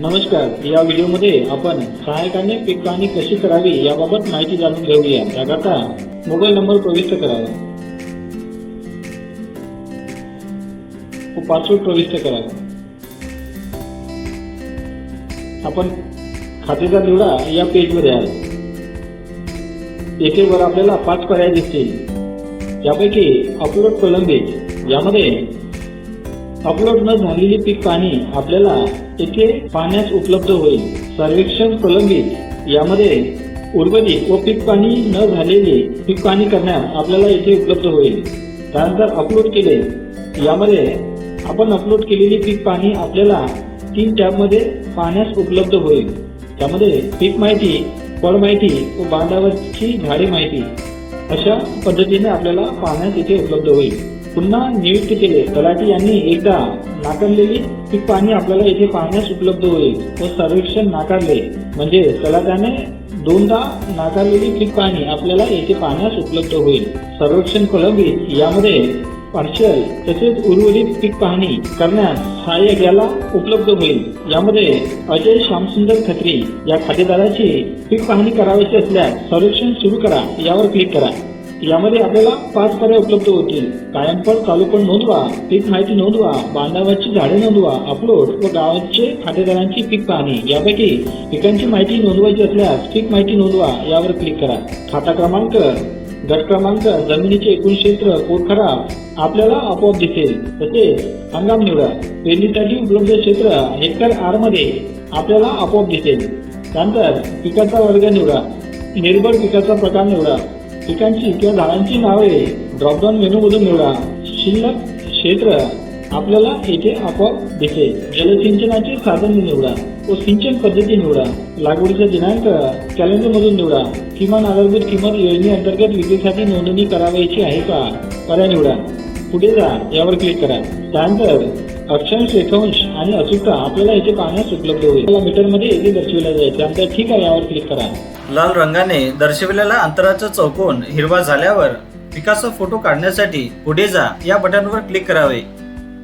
नमस्कार या व्हिडिओमध्ये आपण सहायकाने पीक कशी करावी याबाबत माहिती जाणून घेऊया. त्याकरता मोबाईल नंबर प्रविष्ट करावा. पासवर्ड प्रविष्ट करावा. आपण खातेचा निवडा या पेजमध्ये याल येथे वर आपल्याला पाच पर्याय दिसतील. यापैकी अपलोड प्रलंबित यामध्ये अपलोड न झालेली पीक पाहणी आपल्याला इथे पाण्यास उपलब्ध होईल. सर्वेक्षण प्रलंबित. यामध्ये उर्वरित व पीक पाणी न झालेली पीक पाणी करण्यास आपल्याला येथे उपलब्ध होईल. त्यानंतर अपलोड केले. यामध्ये आपण अपलोड केलेली पीक पाणी आपल्याला तीन टॅबमध्ये पाहण्यास उपलब्ध होईल. त्यामध्ये पीक माहिती फळ माहिती व बांधावरची झाडे माहिती अशा पद्धतीने आपल्याला पाहण्यास इथे उपलब्ध होईल. पुन्हा नियुक्त केले. तलाठी यांनी एकदा नाकारलेली पीक पाहणी आपल्याला येथे पाहण्यास उपलब्ध होईल. व सर्वेक्षण नाकारले. म्हणजे तलाट्याने दोनदा नाकारलेली पीक पाहणी आपल्याला येथे पाहण्यास उपलब्ध होईल. सर्वेक्षण प्रलंबित यामध्ये पार्शल तसेच उर्वरित पीक पाहणी करण्यास सहाय्यक याला उपलब्ध होईल. यामध्ये अजय श्यामसुंदर खत्री या खातेदाराची पीक पाहणी करावयाची असल्यास सर्वेक्षण सुरू करा. यावर क्लिक करा. यामध्ये आपल्याला पाच पर्याय उपलब्ध होतील. कायमपण चालूपण नोंदवा. पीक माहिती नोंदवा. बांधावाची झाडे नोंदवा. अपलोड व गावाचे खातेदारांची पीक पाहणी. यापैकी पिकांची माहिती नोंदवायची असल्यास पीक माहिती नोंदवा. यावर क्लिक करा. खाता क्रमांक गट क्रमांक जमिनीचे एकूण क्षेत्र पोटखरा आपल्याला आपोआप दिसेल. तसेच हंगाम निवडा. पेरणीसाठी उपलब्ध क्षेत्र हेक्टर आरमध्ये आपल्याला आपोआप दिसेल. त्यानंतर पिकाचा वर्ग निवडा. निर्भर पिकाचा प्रकार निवडा. पिकांची किंवा झाडांची नावे ड्रॉपडाऊन मेनूमधून निवडा शिल्लक क्षेत्र आपल्याला येथे आपोआप दिसेल. जलसिंचनाचे साधन निवडा व सिंचन पद्धती निवडा. लागवडीचा दिनांक कॅलेंडर मधून निवडा. किमान आधारभूत किंमत योजनेअंतर्गत विक्रीसाठी नोंदणी करावयाची आहे का? पर्याय निवडा. पुढे जा यावर क्लिक करा. त्यानंतर अक्षांश रेखांश आणि अचूकता आपल्याला याचे पाहण्यास उपलब्ध होईल. मीटरमध्ये येथे दर्शविला जाईल त्यानंतर ठीक आहे यावर क्लिक करा. लाल रंगाने दर्शविलेला अंतराचा चौकोन हिरवा झाल्यावर पिकाचा फोटो काढण्यासाठी पुढे जा. या बटनवर क्लिक करावे.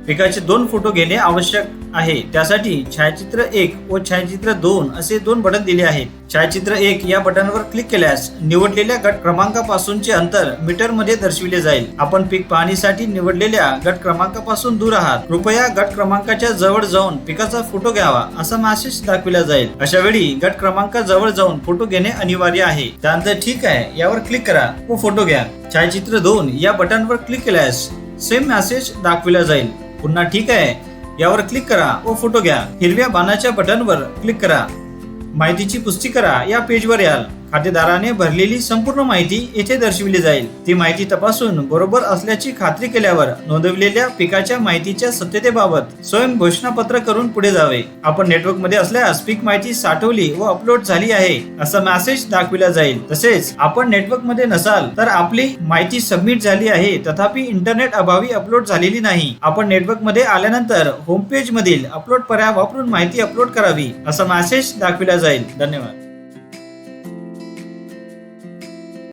पिकाचे दोन फोटो घेणे आवश्यक आहे. त्यासाठी छायाचित्र एक व छायाचित्र दोन असे दोन बटन दिले आहेत. छायाचित्र एक या बटनवर क्लिक केल्यास निवडलेल्या गट क्रमांकापासूनचे अंतर मीटरमध्ये दर्शविले जाईल. आपण पीक पाहणीसाठी निवडलेल्या गट क्रमांकापासून दूर आहात. कृपया गट क्रमांकाच्या जवळ जाऊन पिकाचा फोटो घ्यावा असा मेसेज दाखविला जाईल. अशा वेळी गट क्रमांका जवळ जाऊन फोटो घेणे अनिवार्य आहे. त्यानंतर ठीक आहे यावर क्लिक करा व फोटो घ्या. छायाचित्र दोन या बटनवर क्लिक केल्यास सेम मेसेज दाखविला जाईल. पुन्हा ठीक आहे. यावर क्लिक करा व फोटो घ्या. हिरव्या बाणाच्या बटनवर क्लिक करा. माहितीची पुष्टी करा. या पेजवर याल. खातेदाराने भरलेली संपूर्ण माहिती येथे दर्शविली जाईल. ती माहिती तपासून बरोबर असल्याची खात्री केल्यावर नोंदवलेल्या पिकाच्या माहितीच्या सत्यतेबाबत स्वयं घोषणापत्र करून पुढे जावे. आपण नेटवर्कमध्ये असल्यास पीक माहिती साठवली व अपलोड झाली आहे असा मेसेज दाखविला जाईल. तसेच आपण नेटवर्कमध्ये नसाल तर आपली माहिती सबमिट झाली आहे तथापि इंटरनेट अभावी अपलोड झालेली नाही. आपण नेटवर्कमध्ये आल्यानंतर होम पेज मधील अपलोड पर्याय वापरून माहिती अपलोड करावी असा मेसेज दाखविला जाईल. धन्यवाद.